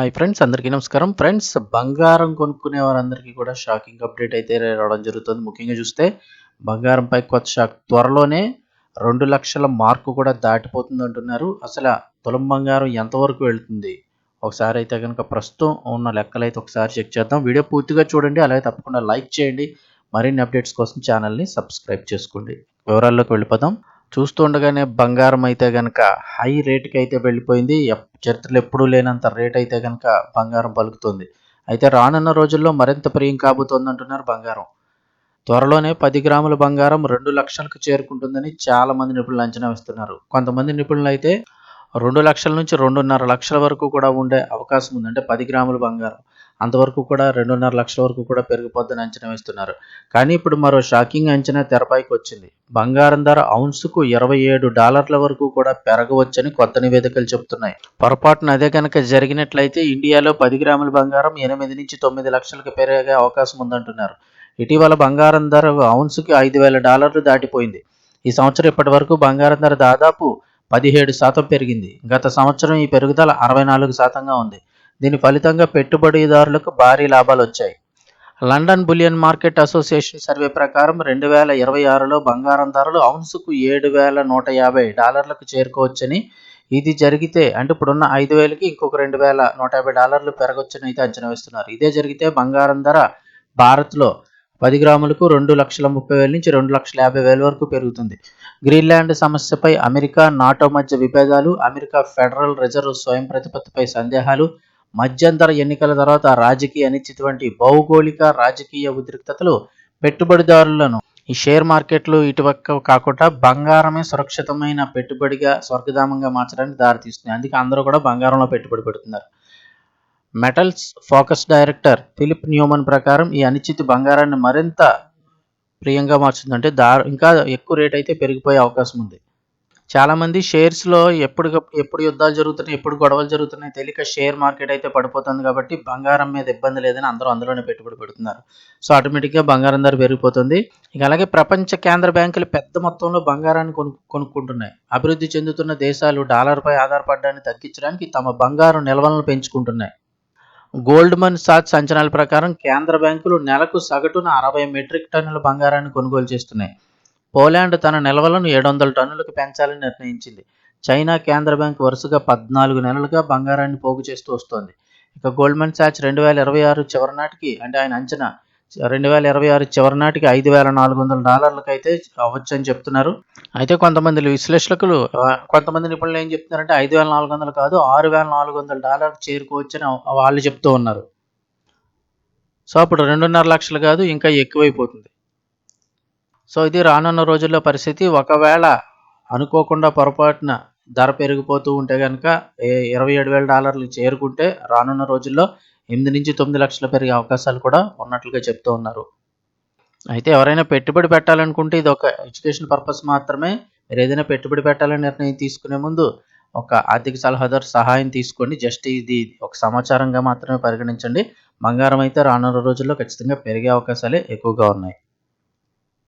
Hi friends అందరికీ నమస్కారం. Friends బంగారం కొనుక్కునే వారందరికీ కూడా షాకింగ్ అప్డేట్ అయితే రావడం జరుగుతుంది. ముఖ్యంగా చూస్తే బంగారంపై కొత్త షాక్ త్వరలోనే రెండు లక్షల మార్కు కూడా దాటిపోతుంది అంటున్నారు. అసలు తులం బంగారం ఎంతవరకు వెళ్తుంది? ఒకసారి అయితే కనుక ప్రస్తుతం ఉన్న లెక్కలు అయితే ఒకసారి చెక్ చేద్దాం. వీడియో పూర్తిగా చూడండి అలాగే తప్పకుండా లైక్ చేయండి. మరిన్ని అప్డేట్స్ కోసం ఛానల్ని సబ్స్క్రైబ్ చేసుకోండి. వివరాల్లోకి వెళ్ళిపోదాం. చూస్తుండగానే బంగారం అయితే కనుక హై రేట్కి అయితే వెళ్ళిపోయింది. చరిత్రలో ఎప్పుడూ లేనంత రేట్ అయితే కనుక బంగారం పలుకుతుంది. అయితే రానున్న రోజుల్లో మరింత ప్రియం కాబోతోంది అంటున్నారు బంగారం. త్వరలోనే పది గ్రాముల బంగారం రెండు లక్షలకు చేరుకుంటుందని చాలా మంది నిపుణులు అంచనా వేస్తున్నారు. కొంతమంది నిపుణులు అయితే రెండు లక్షల నుంచి రెండున్నర లక్షల వరకు కూడా ఉండే అవకాశం ఉంది. అంటే పది గ్రాముల బంగారం. అంతవరకు కూడా రెండున్నర లక్షల వరకు కూడా పెరిగిపోద్దని అంచనా వేస్తున్నారు. కానీ ఇప్పుడు మరో షాకింగ్ అంచనా తెరపైకి వచ్చింది. బంగారం ధర ఔన్సుకు ఇరవై ఏడు డాలర్ల వరకు కూడా పెరగవచ్చని కొత్త నివేదికలు చెబుతున్నాయి. పొరపాటున అదే కనుక జరిగినట్లయితే ఇండియాలో పది గ్రాముల బంగారం ఎనిమిది నుంచి తొమ్మిది లక్షలకు పెరిగే అవకాశం ఉందంటున్నారు. ఇటీవల బంగారం ధర ఔన్సుకి ఐదు వేల డాలర్లు దాటిపోయింది. ఈ సంవత్సరం ఇప్పటి వరకు బంగారం ధర దాదాపు పదిహేడు శాతం పెరిగింది. గత సంవత్సరం ఈ పెరుగుదల అరవై నాలుగు శాతంగా ఉంది. దీని ఫలితంగా పెట్టుబడిదారులకు భారీ లాభాలు వచ్చాయి London bullion market association survey ప్రకారం రెండు వేల ఇరవై ఆరులో బంగారం ధరలు ఔన్సుకు ఏడు వేల నూట యాభై డాలర్లకు చేరుకోవచ్చని ఇది జరిగితే అంటే ఇప్పుడున్న ఐదు వేలకి ఇంకొక రెండు వేల నూట యాభై డాలర్లు పెరగొచ్చని అయితే అంచనా వేస్తున్నారు. ఇదే జరిగితే బంగారం ధర భారత్లో పది గ్రాములకు రెండు లక్షల ముప్పై వేల నుంచి రెండు లక్షల యాభై వేల వరకు పెరుగుతుంది. గ్రీన్లాండ్ సమస్యపై అమెరికా నాటో మధ్య విభేదాలు అమెరికా ఫెడరల్ రిజర్వ్ స్వయం ప్రతిపత్తిపై సందేహాలు మధ్యంతర ఎన్నికల తర్వాత రాజకీయ అనిశ్చిత వంటి భౌగోళిక రాజకీయ ఉద్రిక్తతలు పెట్టుబడిదారులను ఈ షేర్ మార్కెట్లు ఇటుపక్క కాకుండా బంగారమే సురక్షితమైన పెట్టుబడిగా స్వర్గధామంగా మార్చడానికి దారితీస్తుంది అందుకే అందరూ కూడా బంగారంలో పెట్టుబడి పెడుతున్నారు. Metals focus director Philip Newman ప్రకారం ఈ అనిశ్చితి బంగారాన్ని మరింత ప్రియంగా మార్చుతుంది అంటే దా ఇంకా ఎక్కువ రేట్ అయితే పెరిగిపోయే అవకాశం ఉంది. చాలామంది షేర్స్లో ఎప్పుడు ఎప్పుడు యుద్ధాలు జరుగుతున్నాయి ఎప్పుడు గొడవలు జరుగుతున్నాయి తెలియక షేర్ మార్కెట్ అయితే పడిపోతుంది కాబట్టి బంగారం మీద ఇబ్బంది లేదని అందరూ అందులోనే పెట్టుబడి పెడుతున్నారు. సో ఆటోమేటిక్గా బంగారం ధర పెరిగిపోతుంది. ఇక అలాగే ప్రపంచ కేంద్ర బ్యాంకులు పెద్ద మొత్తంలో బంగారాన్ని కొను కొనుక్కుంటున్నాయి. అభివృద్ధి చెందుతున్న దేశాలు డాలర్పై ఆధారపడడాన్ని తగ్గించడానికి తమ బంగారం నిల్వలను పెంచుకుంటున్నాయి. గోల్డ్మన్ సాచ్ అంచనాల ప్రకారం కేంద్ర బ్యాంకులు నెలకు సగటున అరవై మెట్రిక్ టన్నుల బంగారాన్ని కొనుగోలు చేస్తున్నాయి. పోలాండ్ తన నిల్వలను ఏడు వందల టన్నులకు పెంచాలని నిర్ణయించింది. చైనా కేంద్ర బ్యాంక్ వరుసగా పద్నాలుగు నెలలుగా బంగారాన్ని పోగు చేస్తూ వస్తోంది. ఇక గోల్డ్మెన్ సాచ్ రెండు వేల ఇరవై ఆరు చివరి నాటికి అంటే ఆయన అంచనా రెండు వేల ఇరవై ఆరు చివరి నాటికి ఐదు వేల నాలుగు వందల డాలర్లకు అయితే అవ్వచ్చు అని చెప్తున్నారు. అయితే కొంతమంది విశ్లేషకులు కొంతమంది నిపుణులు ఏం చెప్తున్నారంటే ఐదు వేల నాలుగు వందలు కాదు ఆరు వేల నాలుగు వందల డాలర్లు చేరుకోవచ్చని వాళ్ళు చెప్తూ ఉన్నారు. సో అప్పుడు రెండున్నర లక్షలు కాదు ఇంకా ఎక్కువైపోతుంది. సో ఇది రానున్న రోజుల్లో పరిస్థితి. ఒకవేళ అనుకోకుండా పొరపాటున ధర పెరిగిపోతూ ఉంటే కనుక ఇరవై ఏడు వేల డాలర్లు చేరుకుంటే రానున్న రోజుల్లో ఎనిమిది నుంచి తొమ్మిది లక్షలు పెరిగే అవకాశాలు కూడా ఉన్నట్లుగా చెప్తూ ఉన్నారు. అయితే ఎవరైనా పెట్టుబడి పెట్టాలనుకుంటే ఇది ఒక ఎడ్యుకేషన్ పర్పస్ మాత్రమే. మీరు ఏదైనా పెట్టుబడి పెట్టాలని నిర్ణయం తీసుకునే ముందు ఒక ఆర్థిక సలహాదారు సహాయం తీసుకోండి. జస్ట్ ఇది ఒక సమాచారంగా మాత్రమే పరిగణించండి. బంగారం అయితే రానున్న రోజుల్లో ఖచ్చితంగా పెరిగే అవకాశాలే ఎక్కువగా ఉన్నాయి.